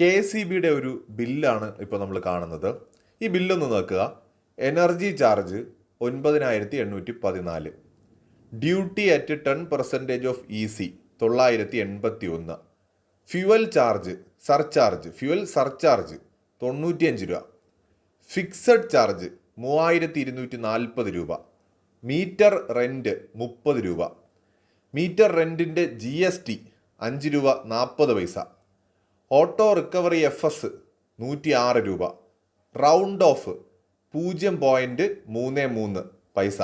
K C ബിയുടെ ഒരു ബില്ലാണ് ഇപ്പോൾ നമ്മൾ കാണുന്നത്. ഈ ബില്ലൊന്ന് നോക്കുക. എനർജി ചാർജ് ഒൻപതിനായിരത്തി എണ്ണൂറ്റി പതിനാല് duty at ten percentage of E C തൊള്ളായിരത്തി എൺപത്തി ഒന്ന് fuel charge surcharge fuel surcharge തൊണ്ണൂറ്റിയഞ്ച് രൂപ. ഫിക്സഡ് ചാർജ് മൂവായിരത്തി ഇരുന്നൂറ്റി നാൽപ്പത് രൂപ. മീറ്റർ റെന്റ് മുപ്പത് രൂപ. മീറ്റർ റെന്റിന്റെ ജി എസ് ടി അഞ്ച് രൂപ നാൽപ്പത് പൈസ. ഓട്ടോ റിക്കവറി എഫ് എസ് നൂറ്റി ആറ് രൂപ. റൗണ്ട് ഓഫ് പൂജ്യം പോയിന്റ് മൂന്ന് മൂന്ന് പൈസ.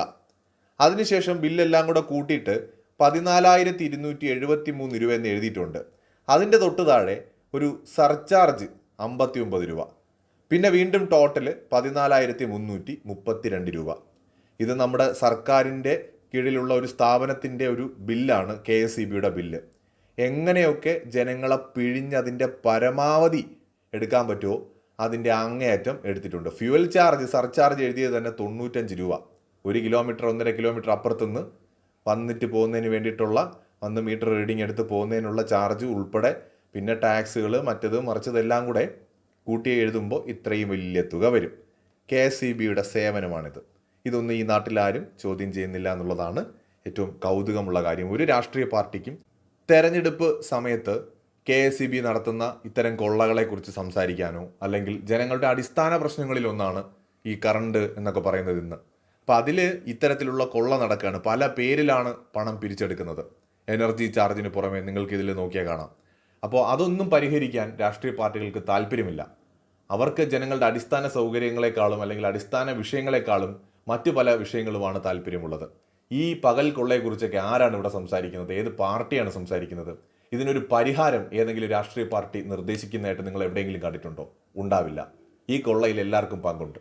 അതിനുശേഷം ബില്ലെല്ലാം കൂടെ കൂട്ടിയിട്ട് പതിനാലായിരത്തി ഇരുന്നൂറ്റി എഴുപത്തി മൂന്ന് രൂപ എന്ന് എഴുതിയിട്ടുണ്ട്. അതിന്റെ തൊട്ട് താഴെ ഒരു സർചാർജ് അമ്പത്തി ഒമ്പത് രൂപ. പിന്നെ വീണ്ടും ടോട്ടൽ പതിനാലായിരത്തി മുന്നൂറ്റി മുപ്പത്തിരണ്ട് രൂപ. ഇത് നമ്മുടെ സർക്കാരിന്റെ കീഴിലുള്ള ഒരു സ്ഥാപനത്തിന്റെ ഒരു ബില്ലാണ് കെ എസ് ഇ ബിയുടെ ബില്ല്. എങ്ങനെയൊക്കെ ജനങ്ങളെ പിഴിഞ്ഞതിന്റെ പരമാവധി എടുക്കാൻ പറ്റുമോ അതിന്റെ അങ്ങേയറ്റം എടുത്തിട്ടുണ്ട്. ഫ്യുവൽ ചാർജ് സർചാർജ് എഴുതിയത് തന്നെ തൊണ്ണൂറ്റഞ്ച് രൂപ. ഒരു കിലോമീറ്റർ ഒന്നര കിലോമീറ്റർ അപ്പുറത്തുനിന്ന് വന്നിട്ട് പോകുന്നതിന് വേണ്ടിയിട്ടുള്ള വന്ന് മീറ്റർ റീഡിംഗ് എടുത്ത് പോകുന്നതിനുള്ള ചാർജ് ഉൾപ്പെടെ പിന്നെ ടാക്സുകൾ മറ്റത് മറിച്ചതെല്ലാം കൂടെ കൂട്ടി എഴുതുമ്പോൾ ഇത്രയും വലിയ തുക വരും. കെ എസ് സി ബിയുടെ സേവനമാണിത്. ഇതൊന്നും ഈ നാട്ടിലാരും ചോദ്യം ചെയ്യുന്നില്ല എന്നുള്ളതാണ് ഏറ്റവും കൗതുകമുള്ള കാര്യം. ഒരു രാഷ്ട്രീയ പാർട്ടിക്കും തെരഞ്ഞെടുപ്പ് സമയത്ത് കെ എസ് സി ബി നടത്തുന്ന ഇത്തരം കൊള്ളകളെക്കുറിച്ച് സംസാരിക്കാനോ അല്ലെങ്കിൽ ജനങ്ങളുടെ അടിസ്ഥാന പ്രശ്നങ്ങളിൽ ഒന്നാണ് ഈ കറണ്ട് എന്നൊക്കെ പറയുന്നത് ഇന്ന്. അപ്പോൾ അതിൽ ഇത്തരത്തിലുള്ള കൊള്ള നടക്കുകയാണ് പല പേരിലാണ് പണം പിരിച്ചെടുക്കുന്നത്. എനർജി ചാർജിന് പുറമെ നിങ്ങൾക്ക് ഇതിൽ നോക്കിയാൽ കാണാം. അപ്പോൾ അതൊന്നും പരിഹരിക്കാൻ രാഷ്ട്രീയ പാർട്ടികൾക്ക് താല്പര്യമില്ല. അവർക്ക് ജനങ്ങളുടെ അടിസ്ഥാന സൗകര്യങ്ങളെക്കാളും അല്ലെങ്കിൽ അടിസ്ഥാന വിഷയങ്ങളെക്കാളും മറ്റു പല വിഷയങ്ങളുമാണ് താല്പര്യമുള്ളത്. ഈ പകൽ കൊള്ളയെക്കുറിച്ചൊക്കെ ആരാണ് ഇവിടെ സംസാരിക്കുന്നത്? ഏത് പാർട്ടിയാണ് സംസാരിക്കുന്നത്? ഇതിനൊരു പരിഹാരം ഏതെങ്കിലും രാഷ്ട്രീയ പാർട്ടി നിർദ്ദേശിക്കുന്നതായിട്ട് നിങ്ങൾ എവിടെയെങ്കിലും കണ്ടിട്ടുണ്ടോ? ഉണ്ടാവില്ല. ഈ കൊള്ളയിൽ എല്ലാവർക്കും പങ്കുണ്ട്.